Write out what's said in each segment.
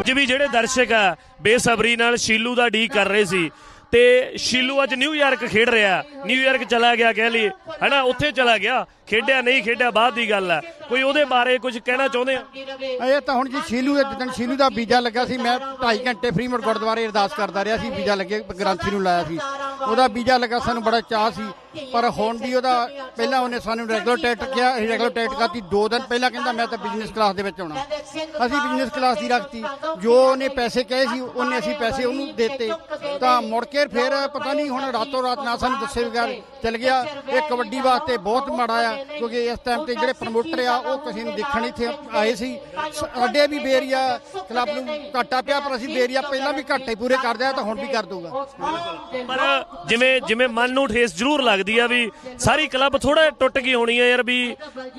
ਅੱਜ ਵੀ ਜਿਹੜੇ ਦਰਸ਼ਕ ਆ, ਬੇਸਬਰੀ ਨਾਲ ਸ਼ੀਲੂ ਦਾ ਡੀ ਕਰ ਰਹੇ ਸੀ ਤੇ ਸ਼ੀਲੂ ਅੱਜ ਨਿਊਯਾਰਕ ਖੇਡ ਰਿਹਾ। ਨਿਊਯਾਰਕ ਚਲਾ ਗਿਆ ਕਹਿ ਲਈਏ। ਹਨਾ, ਉੱਥੇ ਚਲਾ ਗਿਆ। ਖੇਡਿਆ ਨਹੀਂ, ਖੇਡਿਆ ਬਾਅਦ ਦੀ ਗੱਲ ਆ। ਕੋਈ ਉਹਦੇ ਬਾਰੇ ਕੁਝ ਕਹਿਣਾ ਚਾਹੁੰਦੇ ਆ? ਇਹ ਤਾਂ ਹੁਣ ਜੀ ਸ਼ੀਲੂ ਦੇ ਜਿੱਦਣ ਸ਼ੀਲੂ ਦਾ ਵੀਜ਼ਾ ਲੱਗਾ ਸੀ। ਮੈਂ 2.5 ਘੰਟੇ ਫਰੀਮੋਡ ਗੁਰਦੁਆਰੇ ਅਰਦਾਸ ਕਰਦਾ ਰਿਹਾ ਸੀ। ਵੀਜ਼ਾ ਲੱਗੇ ਗ੍ਰੰਥੀ ਨੂੰ ਲਾਇਆ ਸੀ। ਉਹਦਾ ਵੀਜ਼ਾ ਲੱਗਾ ਸਾਨੂੰ ਬੜਾ ਚਾਹ ਸੀ। ਪਰ ਹੁਣ ਵੀ ਉਹਦਾ ਪਹਿਲਾਂ ਉਹਨੇ ਸਾਨੂੰ ਰੈਗੂਲਰ ਟਿਕਟ ਕਿਹਾ ਅਸੀਂ ਰੈਗੂਲਰ ਟਿਕਟ ਕਰਤੀ 2 ਦਿਨ ਪਹਿਲਾਂ ਕਹਿੰਦਾ ਮੈਂ ਤਾਂ ਬਿਜ਼ਨਸ ਕਲਾਸ ਦੇ ਵਿੱਚ ਆਉਣਾ। ਅਸੀਂ ਬਿਜ਼ਨਸ ਕਲਾਸ ਦੀ ਰੱਖਤੀ। ਜੋ ਉਹਨੇ ਪੈਸੇ ਕਹੇ ਸੀ ਉਹਨੇ ਅਸੀਂ ਪੈਸੇ ਉਹਨੂੰ ਦਿੱਤੇ। ਤਾਂ ਮੁੜ ਕੇ ਫਿਰ ਪਤਾ ਨਹੀਂ ਹੁਣ ਰਾਤੋਂ ਰਾਤ ਨਾ ਸਾਨੂੰ ਦੱਸੇ ਬਗੈਰ ਚਲ ਗਿਆ। ਇਹ ਕਬੱਡੀ ਵਾਸਤੇ ਬਹੁਤ ਮਾੜਾ ਆ ਕਿਉਂਕਿ ਇਸ ਟਾਈਮ ਤੇ ਜਿਹੜੇ ਪ੍ਰਮੋਟਰ ਆ ਉਹ ਕਿਸੇ ਨੂੰ ਦੇਖਣ ਇੱਥੇ ਆਏ ਸੀ। ਸਾਡੇ ਵੀ ਬੇਰੀਆ ਕਲੱਬ ਨੂੰ ਘਾਟਾ ਪਿਆ ਪਰ ਅਸੀਂ ਬੇਰੀਆ ਪਹਿਲਾਂ ਵੀ ਘਾਟੇ ਪੂਰੇ ਕਰਦੇ ਆ ਤਾਂ ਹੁਣ ਵੀ ਕਰ ਦਊਗਾ। ਪਰ ਜਿਵੇਂ ਜਿਵੇਂ ਮਨ ਨੂੰ ਠੇਸ ਜ਼ਰੂਰ ਲੱਗਦੀ ਆ ਵੀ ਸਾਰੀ ਕਲੱਬ ਥੋੜਾ ਟੁੱਟ ਗਈ ਹੋਣੀ ਆ ਯਾਰ ਵੀ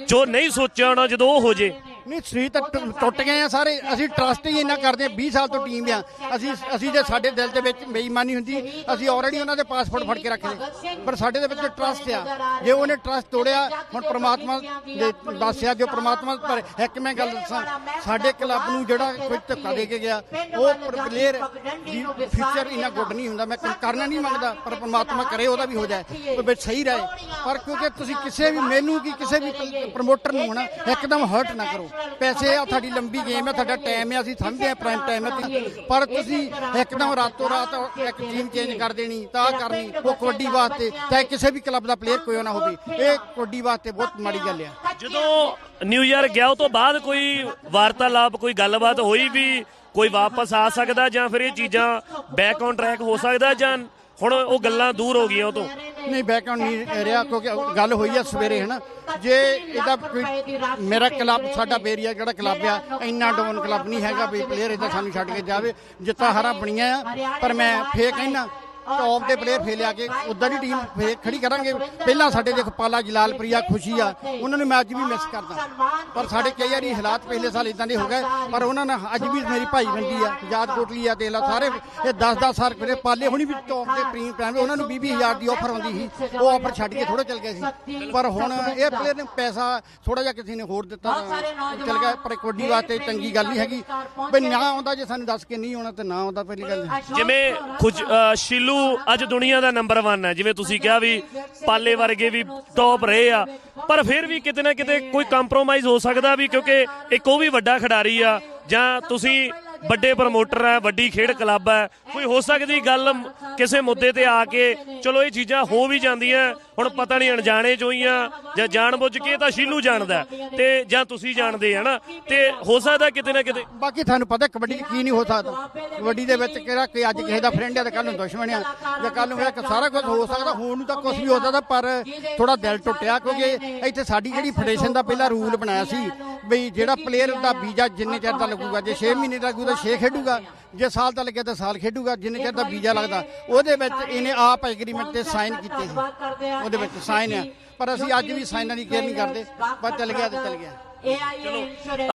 ਜੋ ਨਹੀਂ ਸੋਚਿਆ ਹੋਣਾ ਜਦੋਂ ਉਹ ਹੋ ਜੇ। ਨਹੀਂ ਸਰੀਰ ਤਾਂ ਟੁ- ਟੁੱਟ ਗਏ ਆ ਸਾਰੇ। ਅਸੀਂ ਟਰਸਟ ਹੀ ਇੰਨਾ ਕਰਦੇ ਆ 20 ਸਾਲ ਤੋਂ ਟੀਮ ਆ। ਅਸੀਂ ਅਸੀਂ ਜੇ ਸਾਡੇ ਦਿਲ ਦੇ ਵਿੱਚ ਬੇਈਮਾਨੀ ਹੁੰਦੀ ਅਸੀਂ ਆਲਰੇਡੀ ਉਹਨਾਂ ਦੇ ਪਾਸਪੋਰਟ ਫੜ ਕੇ ਰੱਖਦੇ ਪਰ ਸਾਡੇ ਦੇ ਵਿੱਚ ਟਰਸਟ ਆ। ਜੇ ਉਹਨੇ ਟਰਸਟ ਤੋੜਿਆ ਹੁਣ ਪ੍ਰਮਾਤਮਾ ਦੇ ਦੱਸਿਆ ਜੋ ਪ੍ਰਮਾਤਮਾ ਪਰ ਇੱਕ ਮੈਂ ਗੱਲ ਦੱਸਾਂ ਸਾਡੇ ਕਲੱਬ ਨੂੰ ਜਿਹੜਾ ਕੋਈ ਧੱਕਾ ਦੇ ਕੇ ਗਿਆ ਉਹ ਪਲੇਅਰ ਦੀ ਫਿਊਚਰ ਇੰਨਾ ਗੁੱਡ ਨਹੀਂ ਹੁੰਦਾ। ਮੈਂ ਕਰਨਾ ਨਹੀਂ ਮੰਗਦਾ ਪਰ ਪ੍ਰਮਾਤਮਾ ਕਰੇ ਉਹਦਾ ਵੀ ਹੋ ਜਾਏ। ਉਹ ਵਿੱਚ ਸਹੀ ਰਹੇ। ਪਰ ਕਿਉਂਕਿ ਤੁਸੀਂ ਕਿਸੇ ਵੀ ਮੈਨੂੰ ਕੀ ਕਿਸੇ ਵੀ ਪ੍ਰਮੋਟਰ ਨੂੰ ਹੋਣਾ ਇੱਕਦਮ ਹਰਟ ਨਾ ਕਰੋ। ਪੈਸੇ ਆ ਤੁਹਾਡੀ ਲੰਬੀ ਗੇਮ ਹੈ ਤੁਹਾਡਾ ਟਾਈਮ ਹੈ ਅਸੀਂ ਸਮਝਦੇ ਆ ਪ੍ਰਾਈਮ ਟਾਈਮ ਹੈ ਪਰ ਤੁਸੀਂ ਇੱਕਦਮ ਰਾਤੋਂ ਰਾਤ ਇੱਕ ਟੀਮ ਚੇਂਜ ਕਰ ਦੇਣੀ, ਤਾਂ ਕਰਨੀ, ਉਹ ਕਬੱਡੀ ਵਾਸਤੇ, ਚਾਹੇ ਕਿਸੇ ਵੀ ਕਲੱਬ ਦਾ ਪਲੇਅਰ ਕੋਈ ਨਾ ਹੋਵੇ, ਇਹ ਕਬੱਡੀ ਵਾਸਤੇ ਬਹੁਤ ਮਾੜੀ ਗੱਲ ਆ। ਜਦੋਂ ਨਿਊ ਨਿਊਯਾਰਕ ਗਿਆ, ਉਹ ਤੋਂ ਬਾਅਦ ਕੋਈ ਵਾਰਤਾਲਾਪ, ਕੋਈ ਗੱਲਬਾਤ ਹੋਈ ਵੀ ਕੋਈ ਵਾਪਸ ਆ ਸਕਦਾ ਜਾਂ ਫਿਰ ਇਹ ਚੀਜ਼ਾਂ ਬੈਕ ਔਨ ਟਰੈਕ ਹੋ ਸਕਦਾ ਜਾਂ ਹੁਣ ਉਹ ਗੱਲਾਂ ਦੂਰ ਹੋ ਗਈਆਂ ਉਹ ਤੋਂ? ਨਹੀਂ ਬੈਕਗ੍ਰਾਉਂਡ ਨਹੀਂ ਰਿਹਾ? ਕਿਉਂਕਿ ਗੱਲ ਹੋਈ ਆ ਸਵੇਰੇ ਹਨਾ ਜੇ ਇਹਦਾ ਕੋਈ ਮੇਰਾ ਕਲੱਬ ਸਾਡਾ ਬੇਰੀਆ ਜਿਹੜਾ ਕਲੱਬ ਆ? ਇੰਨਾ ਡਾਊਨ ਕਲੱਬ ਨਹੀਂ ਹੈਗਾ ਵੀ ਪਲੇਅਰ ਇਦਾਂ ਸਾਨੂੰ ਛੱਡ ਕੇ ਜਾਵੇ। ਜਿੱਤਾ ਹਾਰਾ ਬਣੀਆਂ ਆ, ਪਰ ਮੈਂ ਫੇਰ ਕਹਿਣਾ ਟੌਪ ਦੇ ਪਲੇਅਰ ਫੇਰ ਲਿਆ ਕੇ ਉਦਾਂ ਦੀ ਟੀਮ ਫੇਰ ਖੜੀ ਕਰਾਂਗੇ। ਪਹਿਲਾਂ ਸਾਡੇ ਦੇਖੋ ਪਾਲਾ ਜਲਾਲਪ੍ਰਿਆ ਖੁਸ਼ੀ ਆ। ਉਹਨਾਂ ਨੂੰ ਮੈਂ ਅੱਜ ਵੀ ਮਿਸ ਕਰਦਾ ਪਰ ਸਾਡੇ ਕਈ ਵਾਰੀ ਹਾਲਾਤ ਪਹਿਲੇ ਸਾਲ ਇਦਾਂ ਦੇ ਹੋ ਗਏ ਪਰ ਉਹਨਾਂ ਨੇ ਅੱਜ ਵੀ ਮੇਰੀ ਭਾਈ ਬੰਦੀ ਆ ਯਾਦ ਕੋਟਲੀ ਆ ਦੇਖ ਲਾ ਸਾਰੇ ਇਹ 10-10 ਸਾਲ ਪਹਿਲੇ ਪਾਲੇ ਹੁਣੀ ਵੀ ਟੌਪ ਦੇ ਪ੍ਰੀਮ ਪ੍ਰਾਈਮ ਉਹਨਾਂ ਨੂੰ 20-20000 ਦੀ ਆਫਰ ਆਉਂਦੀ ਸੀ ਉਹ ਆਫਰ ਛੱਡ ਕੇ ਥੋੜੇ ਚਲ ਗਏ ਸੀ। ਪਰ ਹੁਣ ਇਹ ਪਲੇਅਰ ਨੇ ਪੈਸਾ ਥੋੜਾ ਜਿਹਾ ਕਿਸੇ ਨੇ ਹੋਰ ਦਿੱਤਾ ਚਲ ਗਿਆ ਪਰ ਕਬੱਡੀ ਵਾਸਤੇ ਚੰਗੀ ਗੱਲ ਨਹੀਂ ਹੈਗੀ। ਵੀ ਨਾ। ਆਉਂਦਾ ਜੇ ਸਾਨੂੰ ਦੱਸ ਕੇ ਨਹੀਂ ਆਉਣਾ ਤੇ ਨਾ ਆਉਂਦਾ ਪਹਿਲੀ ਗੱਲ। ਜਿਵੇਂ ਖੁਜ ਅ, ਸ਼ੀਲੂ ਅੱਜ ਦੁਨੀਆ ਦਾ ਨੰਬਰ 1 ਹੈ। ਜਿਵੇਂ ਤੁਸੀਂ ਕਿਹਾ ਵੀ ਪਾਲੇ ਵਰਗੇ ਵੀ ਟੌਪ ਰਹੇ ਆ। ਪਰ ਫਿਰ ਵੀ ਕਿਤੇ ਨਾ ਕਿਤੇ ਕੋਈ ਕੰਪਰੋਮਾਈਜ਼ ਹੋ ਸਕਦਾ ਵੀ ਕਿਉਂਕਿ ਇੱਕ ਉਹ ਵੀ ਵੱਡਾ ਖਿਡਾਰੀ ਆ, ਜਾਂ ਤੁਸੀਂ ਵੱਡੇ ਪ੍ਰਮੋਟਰ ਹੈ ਵੱਡੀ ਖੇਡ ਕਲੱਬ ਹੈ ਕੋਈ ਹੋ ਸਕਦੀ ਗੱਲ ਕਿਸੇ ਮੁੱਦੇ ਤੇ ਆ ਕੇ ਚਲੋ ਇਹ ਚੀਜ਼ਾਂ ਹੋ ਵੀ ਜਾਂਦੀਆਂ। ਹੁਣ ਪਤਾ ਨਹੀਂ ਅਣਜਾਣੇ ਚੋਂ ਹੀ ਆ, ਜਾਂ ਜਾਣਬੁੱਝ ਕੇ ਤਾਂ ਸ਼ੀਲੂ ਜਾਣਦਾ ਤੇ ਜਾਂ ਤੁਸੀਂ ਜਾਣਦੇ ਆ ਨਾ, ਤੇ ਹੋ ਸਕਦਾ ਕਿਤੇ ਨਾ ਕਿਤੇ ਬਾਕੀ ਤੁਹਾਨੂੰ ਪਤਾ ਕਬੱਡੀ ਕੀ ਨਹੀਂ ਹੋ ਸਕਦਾ। ਕਬੱਡੀ ਦੇ ਵਿੱਚ ਕਿਹੜਾ ਕਿ ਅੱਜ ਕਿਸੇ ਦਾ ਫਰੈਂਡ ਆ ਤੇ ਕੱਲ ਨੂੰ ਦੁਸ਼ਮਣ ਆ, ਜਾਂ ਕੱਲ ਨੂੰ ਇਹ ਸਾਰਾ ਕੁਝ ਹੋ ਸਕਦਾ, ਹੋਣ ਨੂੰ ਤਾਂ ਕੁਝ ਵੀ ਹੋ ਸਕਦਾ, ਪਰ ਥੋੜਾ ਦਿਲ ਟੁੱਟਿਆ ਕਿਉਂਕਿ ਇੱਥੇ ਸਾਡੀ ਜਿਹੜੀ ਫੈਡਰੇਸ਼ਨ ਦਾ ਪਹਿਲਾ ਰੂਲ ਬਣਾਇਆ ਸੀ ਬਈ ਜਿਹੜਾ ਪਲੇਅਰ ਦਾ ਵੀਜ਼ਾ ਜਿੰਨੇ ਚਿਰ ਦਾ ਲੱਗੂਗਾ, ਜੇ 6 ਮਹੀਨੇ ਦਾ ਲੱਗੂਗਾ ਤਾਂ 6 ਖੇਡੂਗਾ, ਜੇ ਸਾਲ ਦਾ ਲੱਗਿਆ ਤਾਂ ਸਾਲ ਖੇਡੂਗਾ, ਜਿੰਨੇ ਚਿਰ ਦਾ ਵੀਜ਼ਾ ਲੱਗਦਾ, ਉਹਦੇ ਵਿੱਚ ਇਹਨੇ ਆਪ ਐਗਰੀਮੈਂਟ ਤੇ ਸਾਈਨ ਕੀਤੇ ਸੀ। ਉਹਦੇ ਵਿੱਚ ਸਾਈਨ ਆ ਪਰ ਅਸੀਂ ਅੱਜ ਵੀ ਸਾਈਨਾਂ ਦੀ ਕੇਅਰ ਨਹੀਂ ਕਰਦੇ ਬਸ ਚੱਲ ਗਿਆ ਤੇ ਚੱਲ ਗਿਆ। ਚਲੋ।